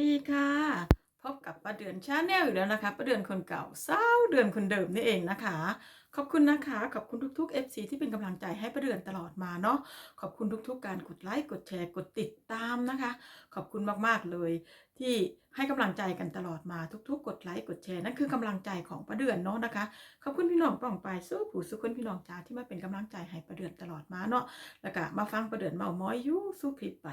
ดีค่ะ พบกับป้าเดือนชาแนลอยู่แล้วนะคะป้าเดือนคนเก่าเศร้าเดือนคนเดิมนี่เองนะคะ ขอบคุณนะคะ ขอบคุณทุกๆ FC ที่เป็นกำลังใจให้ป้าเดือนตลอดมาเนาะขอบคุณทุกๆ การกดไลค์กดแชร์กดติดตามนะคะ ขอบคุณมากๆเลยที่ให้กำลังใจกันตลอดมาทุกๆ กดไลค์กดแชร์นั่นคือกำลังใจของป้าเดือนเนาะนะคะขอบคุณพี่น้องป่องไปสู้ผู้สู้คนพี่น้องจ้าที่มาเป็นกำลังใจให้ป้าเดือนตลอดมาเนาะแล้วก็มาฟังป้าเดือนเมาม้อยยู่สู้คลิปไป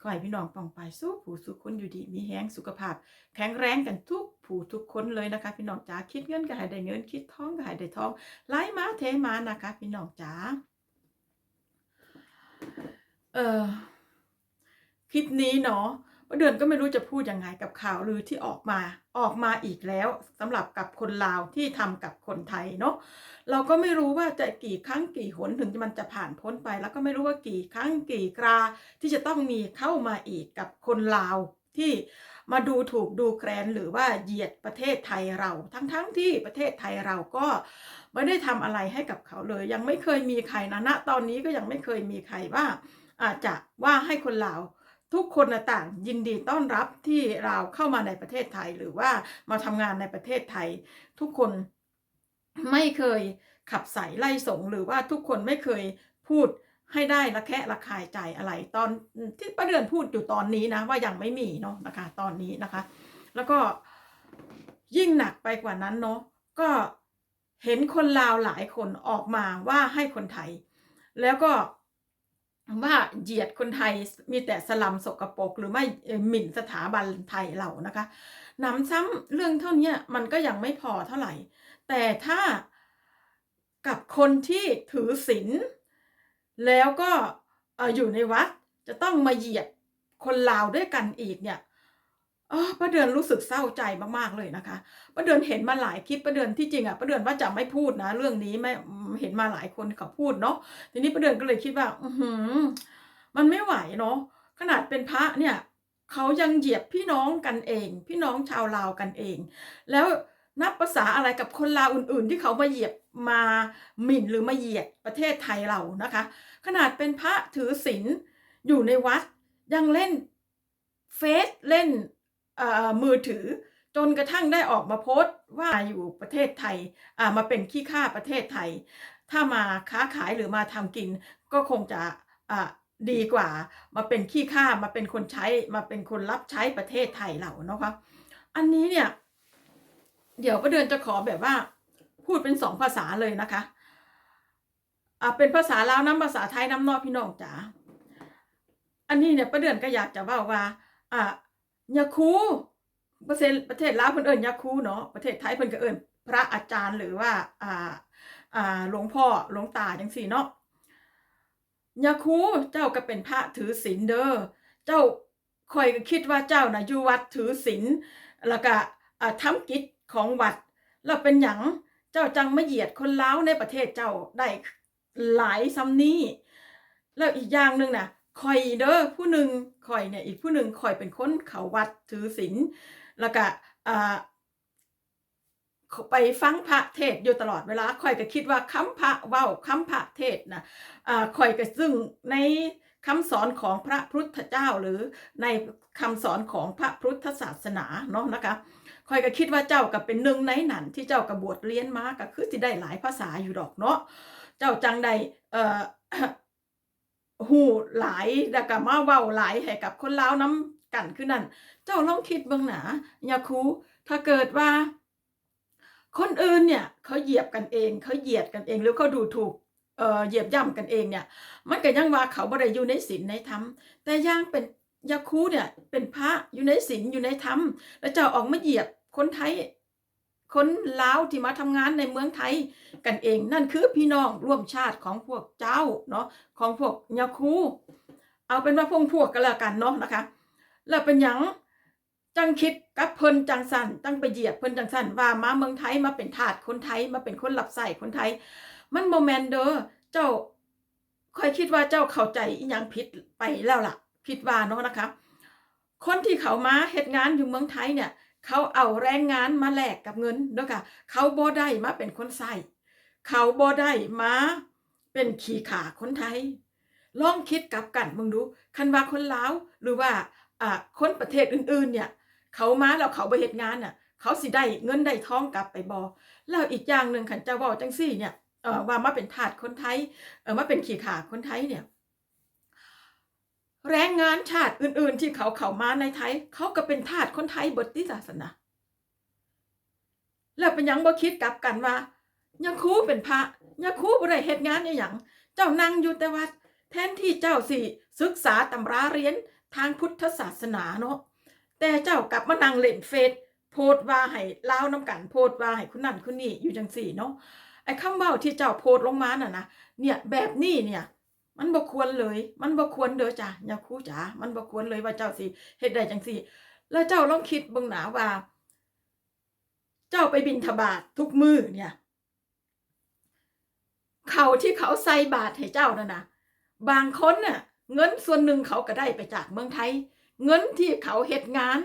ขอให้พี่น้องปองไปสู้ผู้สู้คนอยู่ดีมีแห้งสุขภาพ แข็งแรงกันทุกผู้ทุกคนเลยนะคะ พี่น้องจ๋าคิดเงินก็ให้ได้เงินคิดท้องก็ให้ได้ท้องไหลมาเทมานะคะ พี่น้องจ๋าเออคลิปนี้เนาะ ว่าเดือนก็ไม่รู้จะพูดยังไงกับข่าวลือที่ออกมาออกมาอีกแล้วสำหรับกับคนลาวที่ทำกับคนไทยเนาะเราก็ไม่รู้ว่าจะกี่ครั้งกี่หนถึงมันจะผ่านพ้นไป แล้วก็ไม่รู้ว่ากี่ครั้งกี่กราที่จะต้องมีเข้ามาอีกกับคนลาวที่มาดูถูกดูแคลนหรือว่าเหยียดประเทศไทยเรา ทั้งๆทที่ประเทศไทยเราก็ไม่ได้ทำอะไรให้กับเขาเลย ยังไม่เคยมีใครนะณตอนนี้ก็ยังไม่เคยมีใครว่าอาจจะว่าให้คนลาว ทุกคนต่างยินดีต้อนรับที่เราเข้ามาในประเทศไทยหรือว่ามาทำงานในประเทศไทย ทุกคนไม่เคยขับใส่ไล่ส่งหรือว่าทุกคนไม่เคยพูดให้ได้ละแคะระคายใจอะไร ตอนที่ป้าเดือนพูดอยู่ตอนนี้นะ ว่ายังไม่มีเนาะนะคะ ตอนนี้นะคะ แล้วก็ยิ่งหนักไปกว่านั้นเนาะก็เห็นคนลาวหลายคนออกมาว่าให้คนไทย แล้วก็ ว่าเหยียดคนไทยมีแต่สลัมสกปรกหรือไม่หมิ่นสถาบันไทยเรานะคะหนำซ้ำเรื่องเท่านี้มันก็ยังไม่พอเท่าไหร่ แต่ถ้ากับคนที่ถือศีลแล้วก็อยู่ในวัดจะต้องมาเหยียดคนลาวด้วยกันอีกเนี่ย เออป้าเดือนรู้สึกเศร้าใจมากๆเลยนะคะป้าเดือนเห็นมาหลายคลิปป้าเดือนที่จริงอะป้าเดือนว่าจะไม่พูดนะ เรื่องนี้ไม่เห็นมาหลายคนเขาพูดเนาะทีนี้ป้าเดือนก็เลยคิดว่า อือหือมันไม่ไหวเนาะขนาดเป็นพระเนี่ยเขายังเหยียบพี่น้องกันเอง พี่น้องชาวลาวกันเอง แล้วนับภาษาอะไรกับคนลาวอื่น ๆ ที่เขามาเหยียบมาหมิ่นหรือมาเหยียดประเทศไทยเรานะคะ ขนาดเป็นพระถือศีลอยู่ในวัดยังเล่นเฟซเล่น มือถือ จนกระทั่งได้ออกมาโพสต์ว่าอยู่ประเทศไทยมาเป็นขี้ข้าประเทศไทย ถ้ามาค้าขายหรือมาทำกิน ก็คงจะดีกว่ามาเป็นขี้ข้ามาเป็นคนใช้มาเป็นคนรับใช้ประเทศไทยเราเนาะคะอันนี้เนี่ย เดี๋ยวประเดือนจะขอแบบว่า พูดเป็นสองภาษาเลยนะคะอ่าเป็นภาษาลาวน้ำภาษาไทยน้ำนอกพี่น้องจ๋าอันนี้เนี่ยประเดือนก็อยากจะว่าว่าอ่า ยาคูประเทศประเทศลาวเพิ่นเอิ้นยาคูเนาะประเทศไทยเพิ่นก็เอิ้นพระอาจารย์หรือว่าอ่าอ่าหลวงพ่อหลวงตาจังสี่เนาะยาคูเจ้าก็เป็นพระถือศีลเด้อเจ้าคอยก็คิดว่าเจ้าน่ะอยู่วัดถือศีลแล้วก็ทำกิจของวัดแล้วเป็นหยังเจ้าจังไมาเหยียดคนลาวในประเทศเจ้าได้หลายซ้ำนี้ แล้วอีกอย่างหนึ่งน่ะ คอยเด้อผู้หนึ่งคอยเนี่ยอีกผู้หนึ่งคอยเป็นคนเขาวัดถือศีลแล้วก็อ่าไปฟังพระเทศอยู่ตลอดเวลาคอยก็คิดว่าคำพระเว้าคำพระเทศนะอ่าคอยก็ซึ่งในคำสอนของพระพุทธเจ้าหรือในคำสอนของพระพุทธศาสนาเนาะนะคะคอยก็คิดว่าเจ้าก็เป็นหนึ่งในนั้นที่เจ้าก็บวชเรียนมาก็คือที่ได้หลายภาษาอยู่ดอกเนาะเจ้าจังใดเอ่อ หูหลายแล้วก็มาเว้าหลายให้กับคนลาวน้ำกันคือนั่น เจ้าลองคิดเบิ่งหนายาคูถ้าเกิดว่า คนอื่นเนี่ยเขาเหยียบกันเองเขาเหยียดกันเองหรือเขาดูถูกเอ่อเหยียบย่ำกันเองเนี่ย มันก็ยังว่าเขาบ่ได้อยู่ในศีลในธรรมแต่ย่างเป็นยาคูเนี่ยเป็นพระอยู่ในศีลอยู่ในธรรมแล้วเจ้าออกมาเหยียบคนไทย คนลาวที่มาทำงานในเมืองไทยกันเอง นั่นคือพี่น้องร่วมชาติของพวกเจ้าเนาะของพวกยาคูเอาเป็นว่าพงพวกกันแล้วกันเนาะนะคะ แล้วเป็นหยังจังคิดกับเพิ่นจังสันตั้งไปเหยียบเพิ่นจังสันว่ามาเมืองไทยมาเป็นทาสคนไทยมาเป็นคนรับใส่คนไทย มันโมแมนเด้อเจ้าคอยคิดว่าเจ้าเข้าใจอีหยังผิดไปแล้วล่ะผิดว่าเนาะนะคะ คนที่เขามาเฮ็ดงานอยู่เมืองไทยเนี่ย เขาเอาแรงงานมาแลกกับเงินเด้อค่ะ เขาบ่ได้มาเป็นคนใส่เขาบ่ได้มาเป็นขี่ขาคนไทย ลองคิดกลับกันมึงดู คันว่าคนลาวหรือว่าอ่าคนประเทศอื่นๆ เนี่ย เขามาแล้วเขาไปเฮ็ดงานน่ะ เขาสิได้เงินได้ทองกลับไปบ่แล้วอีกอย่างหนึ่งขันเจ้าเว้าจังซี่เนี่ยเออว่ามาเป็นทาสคนไทยเออมาเป็นขี้ขาคนไทยเนี่ย แรงงานชาติอื่น ๆ ที่เขาเข้ามาในไทย เขาก็เป็นทาสคนไทยเบิดติศาสนา แล้วเป็นยังบ่คิดกลับกันว่ายังครูเป็นพระยังครูบ่ได้เฮ็ดงานอหยังเจ้านั่งอยู่แต่วัด แทนที่เจ้าสิศึกษาตำราเรียนทางพุทธศาสนาเนาะแต่เจ้ากลับมานั่งเล่นเฟซโพดว่าให้ลาวน้ำกันโพดว่าให้คุณนั่นคุณนี่อยู่จังสี่เนาะไอ้คำเว้าที่เจ้าโพดลงมาน่ะนะเนี่ยแบบนี้เนี่ย มันบ่ควรเลย มันบ่ควรเด้อจ้ะอย่าครูจ๋ามันบ่ควรเลยว่าเจ้าสิเฮ็ดได้จังสี่ แล้วเจ้าลองคิดเบิ่งหนาว่า เจ้าไปบิณฑบาตทุกมื้อเนี่ย เขาที่เขาใส่บาตรให้เจ้านั่นนะบางคนน่ะ เงินส่วนหนึ่งเขาก็ได้ไปจากเมืองไทย เงินที่เขาเฮ็ดงาน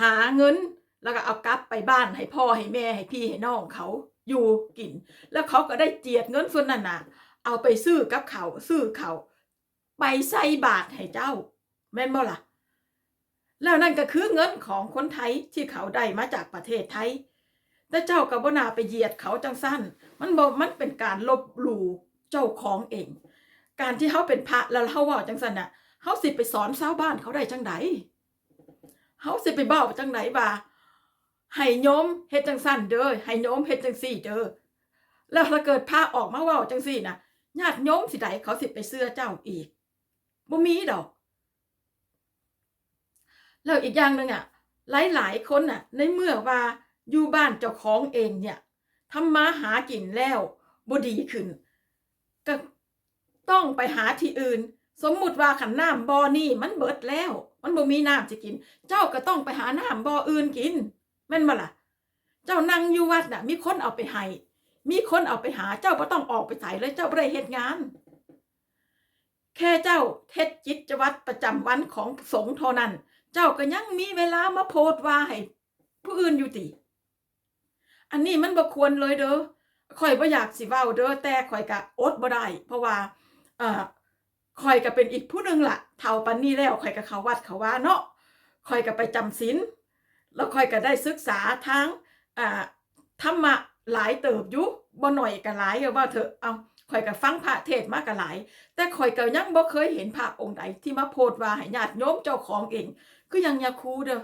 หาเงินแล้วก็เอากลับไปบ้านให้พ่อให้แม่ให้พี่ให้น้องเขาอยู่กิน แล้วเขาก็ได้เจียดเงินส่วนนั้นน่ะ เอาไปซื้อกับเขาซื้อเขาไปใส่บาตให้เจ้า แม่นบ่ล่ะ แล้วนั่นก็คือเงินของคนไทยที่เขาได้มาจากประเทศไทยแต่เจ้ากับบนาไปเหยียดเขาจังสั้น มันบ่มันเป็นการลบหลู่เจ้าของเอง การที่เขาเป็นพระแล้วเขาว่าจังสั้นน่ะเขาสิไปสอนชาวบ้านเขาได้จังไดเขาสิไปเบ้าจังไดว่าให้โยมเฮ็ดจังสั้นเด้อให้โยมเฮ็ดจังซี่เด้อแล้วถ้าเกิดพระออกมาว้าจังซี่น่ะ ญาติโยมสิใดเขาสิไปเชื่อเจ้าอีกบ่มีดอก แล้วอีกอย่างหนึ่งอะ หลายๆคนน่ะ ในเมื่อว่าอยู่บ้านเจ้าของเองเนี่ยทำมาหากินแล้วบ่ดีขึ้น ก็ต้องไปหาที่อื่น สมมุติว่าขันน้ำบ่อนี่มันเบิดแล้ว มันบ่มีน้ำจะกิน เจ้าก็ต้องไปหาน้ำบ่ออื่นกินแม่นบ่ล่ะ เจ้านั่งอยู่วัดน่ะ มีคนเอาไปให้ มีคนเอาไปหาเจ้าบ่ต้องออกไปไสเลยเจ้าบ่ได้เฮ็ดงาน แค่เจ้าเทศจิตวัตรประจำวันของสงฆ์เท่านั้น เจ้าก็ยังมีเวลามาโพดว่าให้ผู้อื่นอยู่ติ อันนี้มันบ่ควรเลยเด้อข่อยบ่อยากสิเว้าเด้อแต่ข่อยก็อดบ่ได้เพราะว่า เอ่อข่อยก็เป็นอีกผู้หนึงล่ะเฒ่าปานนี้แล้วข่อยก็เข้าวัดเขาว่าเนาะข่อยก็ไปจำศีลแล้วข่อยก็ได้ศึกษาทางอ่าธรรมะ หลายเติบอยู่บ่หน่อยก็หลายเอาว่าเถอะเอาข่อยก็ฟังพระเทศมากก็หลาย แต่ข่อยก็ยังบ่เคยเห็นพระองค์ใดที่มาโพดว่าให้ญาติโยมเจ้าของเองคือยังยาคูเด้อ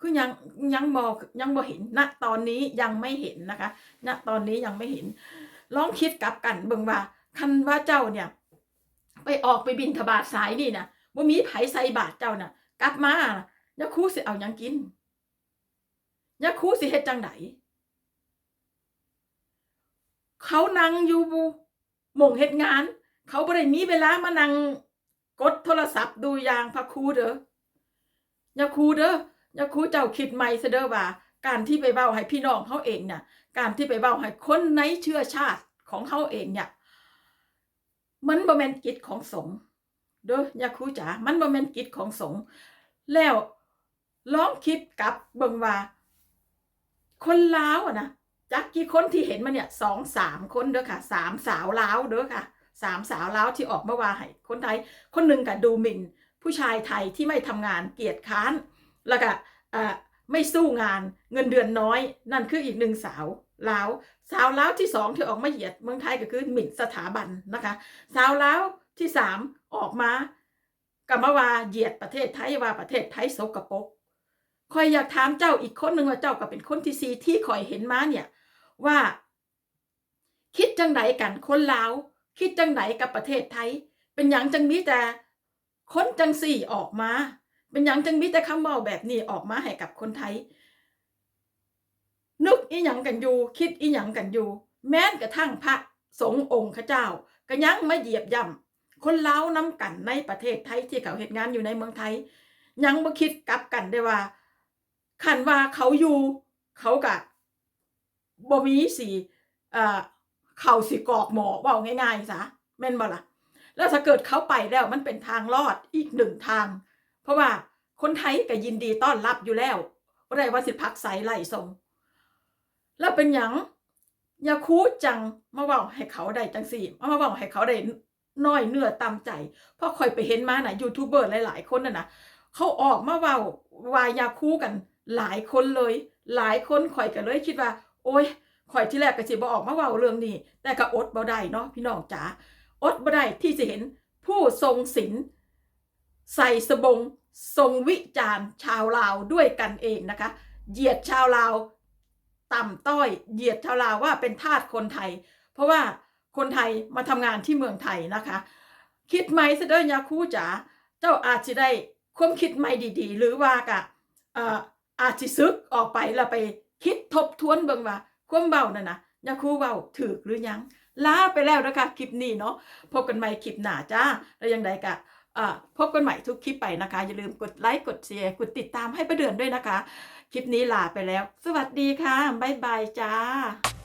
คือยังยังบอยังบ่เห็นณตอนนี้ยังไม่เห็นนะคะณตอนนี้ยังไม่เห็น ลองคิดกลับกันเบิ่งว่าคันว่าเจ้าเนี่ย ไปออกไปบินทบาทสายนี่นะบ่มีไผใส่บาทเจ้าน่ะ กลับมานะยาคูสิเอายังกินยาคูสิเฮ็ดจังได เขานั่งอยู่บุหม่งเฮ็ดงาน เขาบ่ได้มีเวลามานั่งกดโทรศัพท์ดูยางพระครูเด้อยาคูเด้อยาคูเจ้าคิดใหม่ซะเด้อว่า การที่ไปเว้าให้พี่น้องเขาเองน่ะการที่ไปเว้าให้คนในเชื้อชาติของเขาเองเนี่ยมันบ่แม่นกิจของสงฆ์เด้อยาคูจ๋ามันบ่แม่นกิจของสงฆ์แล้วลองคิดกับเบิ่งว่า คนลาวอะนะ จักกี่คนที่เห็นมาเนี่ยสองสามคนเด้อค่ะสามสาวล้าวเด้อค่ะสามสาวล้าวที่ออกมาว่าให้คนไทย คนหนึ่งก็ดูหมิ่น ผู้ชายไทยที่ไม่ทำงานเกียจค้าน แล้วก็ไม่สู้งานเงินเดือนน้อย นั่นคืออีกหนึ่งสาวล้าวสาวล้าวที่สองที่ออกมาเหยียดเมืองไทยก็คือหมิ่นสถาบันนะคะสาวล้าวที่สามออกมากัมาว่าเหยียดประเทศไทยว่าประเทศไทยโสกปรกคอยอยากถามเจ้าอีกคนหนึ่งว่าเจ้าก็เป็นคนที่ซีที่คอยเห็นมาเนี่ย ว่า คิดจังไดกันคนลาวคิดจังไดกับประเทศไทย เป็นอย่างจังมีแต่คนจังสี่ออกมา เป็นอย่างจังมีแต่คำเว้าแบบนี้ออกมาให้กับคนไทย นึกอีหยังกันอยู่ คิดอีหยังกันอยู่ แม้นกระทั่งพระสงฆ์องค์ข้าเจ้าก็ยังมาเหยียบย่ำคนลาวน้ำกันในประเทศไทยที่เขาเหตุงานอยู่ในเมืองไทย ยังบ่คิดกลับกันได้ว่าคันว่าเขาอยู่ เขากะ บ่มีสิเอ่อเขาสิกอกหมอเว่าง่ายๆซะแม่นบ่ล่ะแล้วถ้าเกิดเขาไปแล้วมันเป็นทางรอดอีกหนึ่งทาง เพราะว่าคนไทยก็ยินดีต้อนรับอยู่แล้วบ่ได้ว่าสิพักใสไหลส่งแล้วเป็นหยังยาคูจังมาเว้าให้เขาได้จังสี่มาเว้าให้เขาได้น้อยเนื้อตามใจเพราะคอยไปเห็นมาน่ะยูทูบเบอร์หลาย ๆ คนน่ะนะเขาออกมาเว้าวายาคูกันหลายคนเลย หลายคนข่อยก็เลยคิดว่า โอ้ยข่อยที่แรกก็สิบ่ออกมาเว้าเรื่องนี้ แต่ก็อดบ่ได้เนาะพี่น้องจ๋าอดบ่ได้ที่จะเห็นผู้ทรงศีลใส่สบงทรงวิจารณ์ชาวลาวด้วยกันเองนะคะ เหยียดชาวลาวต่ำต้อย เหยียดชาวลาวว่าเป็นทาสคนไทย เพราะว่าคนไทยมาทำงานที่เมืองไทยนะคะ คิดไหมเสด็จยาคูจ๋าเจ้าอาจจะได้ความคิดใหม่ดีๆ หรือว่ากะเอ่ออาจจะซึกออกไปแล้วไป คิดทบทวนเบิ่งว่าความเบานั่นนะยาคูเบาถือหรือยังลาไปแล้วนะคะคลิปนี้เนาะพบกันใหม่คลิปหน้าจ้าแล้วยังไงกะพบกันใหม่ทุกคลิปไปนะคะ อย่าลืมกดไลค์กดแชร์กดติดตามให้ประเดือนด้วยนะคะ คลิปนี้ลาไปแล้ว สวัสดีค่ะ บ๊ายบายจ้า